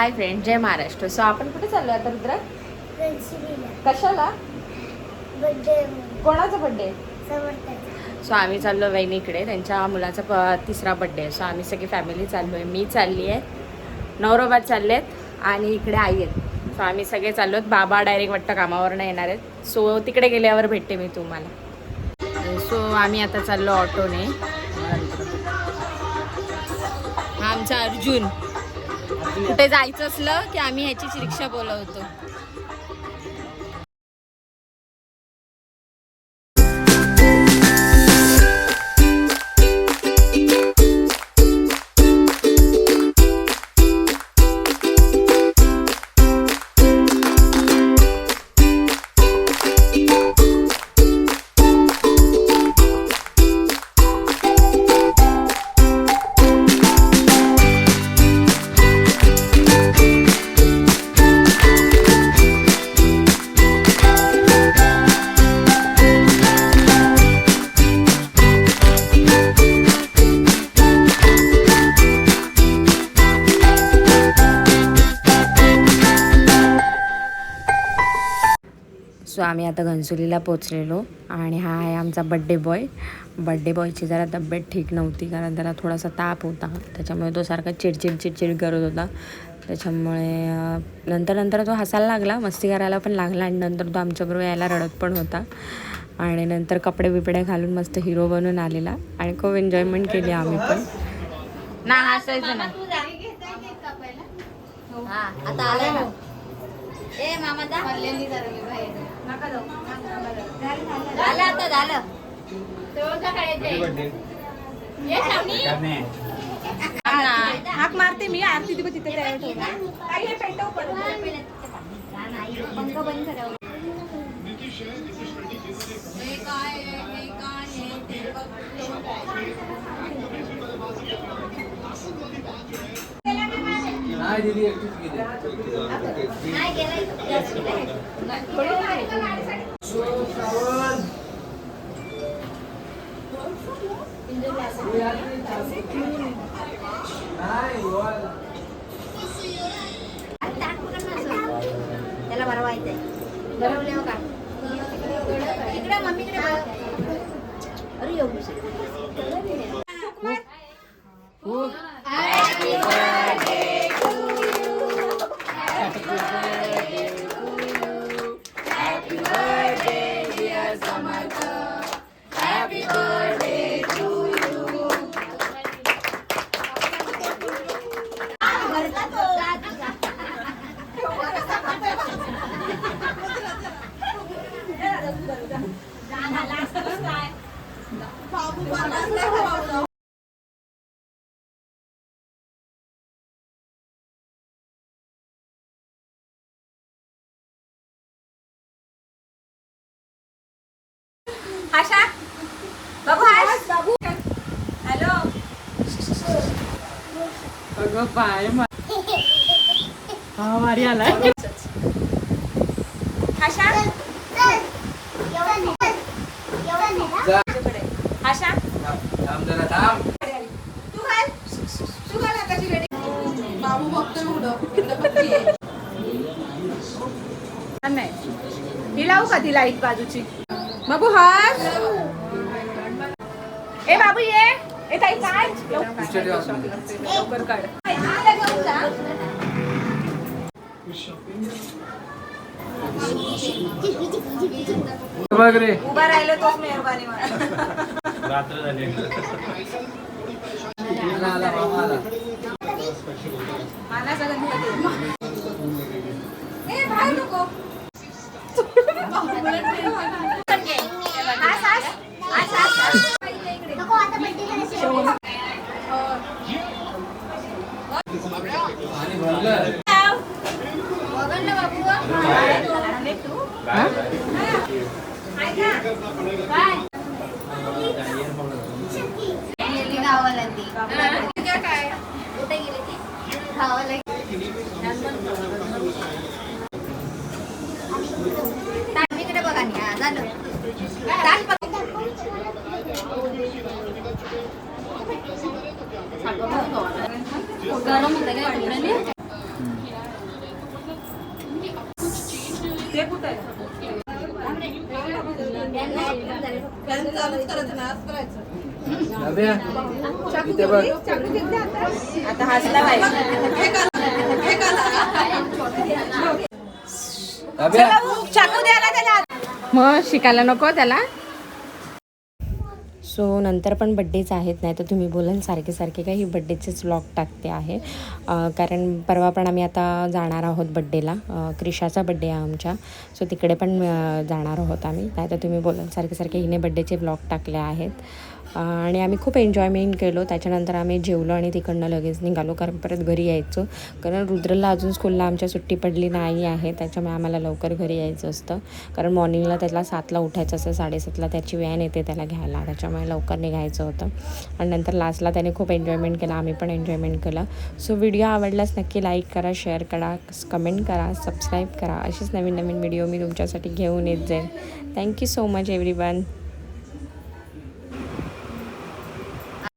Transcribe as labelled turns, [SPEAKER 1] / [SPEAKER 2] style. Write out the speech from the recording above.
[SPEAKER 1] हाय friend जय Maharashtra. So आपण कुठे चाललो आता रुद्र? कशाला? कोणाचा बड्डे सो आम्ही चाललो वहिनीकडे. त्यांच्या मुलाचा प तिसरा बड्डे आहे सो आम्ही सगळी फॅमिली चाललो आहे मी चालली आहे. नवरोबात चालले आहेत आणि इकडे आई आहेत. सो आम्ही सगळे चाललो आहेत बाबा डायरेक्ट वाटतं कामावरनं येणार आहेत. सो तिकडे गेल्यावर भेटते मी तुम्हाला. सो आम्ही आता चाललो ऑटोने. आमचा अर्जुन. कुठे जायचं असलं की आम्ही ह्याचीच रिक्षा बोलवतो. आम्ही आता घनसोलीला पोचलेलो आणि हा आहे आमचा बड्डे बॉय बड्डे बॉयची जरा तब्येत ठीक नव्हती कारण त्याला थोडासा ताप होता. त्याच्यामुळे तो सारखा चिडचिड चिडचिड करत होता. त्याच्यामुळे नंतर नंतर तो हसायला लागला. मस्ती करायला पण लागला आणि नंतर तो आमच्याबरोबर यायला रडत पण होता. आणि नंतर कपडे बिपडे घालून मस्त हिरो बनून आलेला आणि खूप एन्जॉयमेंट केली आम्ही पण. ना हसायचं ना.
[SPEAKER 2] आता आलाय ना ए मामा जा झालं आता झालं.
[SPEAKER 3] हाक मारते मी आरती तिथे तिथे तयार ठेवते. आई, हे पेटव परत.
[SPEAKER 2] पंख बंद करावं. नाही ना असं. त्याला भरवायचंय भरवल्यावर का इकडे मम्मीकडे. अरे एवढी
[SPEAKER 3] आशा बाबू हाय बाबू हॅलो.
[SPEAKER 1] अगं पाय मारी आलाय.
[SPEAKER 3] आशा. आशा? तू घाल. तू घाल आकाशी रेडी बाबू बघतो एवढं नाही ही लावू का ती लाइट बाजूची? बाबू हास. ए बाबू ये. ए ताई काय लवकर काढ. उभा राहिलो तोच मेहरबानी मला.
[SPEAKER 4] रात्र झाली. आला आला
[SPEAKER 1] गरम होतं काय पाण्याने
[SPEAKER 3] ते कुठं आहे
[SPEAKER 4] करायचं
[SPEAKER 3] आता. हसला पाहिजे
[SPEAKER 4] नव्या
[SPEAKER 3] चाकू द्यायला त्याला.
[SPEAKER 1] मग शिकायला नको त्याला. सो नंतर पण बड्डेच आहेत नाही तर तुम्ही बोलाल सारखे सारखे काही बड्डेचेच व्लॉग टाकते आहे. कारण परवा पण आम्ही आता जाणार आहोत बड्डेला क्रिशाचा बड्डे आहे आमच्या. सो तिकडे पण जाणार आहोत आम्ही. नाही तर तुम्ही बोलाल सारखे सारखे हिने बड्डेचे व्लॉग टाकले आहेत. आणि आम्ही खूप एन्जॉयमेंट केलो. त्याच्यानंतर आम्ही जेवलो आणि तिकडनं लगेच निघालो. कारण परत घरी यायचो. कारण रुद्रला अजून स्कूलला आमच्या सुट्टी पडली नाही आहे. त्याच्यामुळे आम्हाला लवकर घरी यायचं असतं. कारण मॉर्निंगला त्याला सातला उठायचं असतं. साडेसातला त्याची व्हॅन येते त्याला घ्यायला. त्याच्यामुळे लवकर निघायचं होतं. आणि नंतर लास्टला त्याने खूप एन्जॉयमेंट केला. आम्ही पण एन्जॉयमेंट केलं. सो व्हिडिओ आवडल्यास नक्की लाईक करा शेअर करा कमेंट करा सबस्क्राईब करा. अशीच नवीन नवीन व्हिडिओ मी तुमच्यासाठी घेऊन येत जाईल thank you so much everyone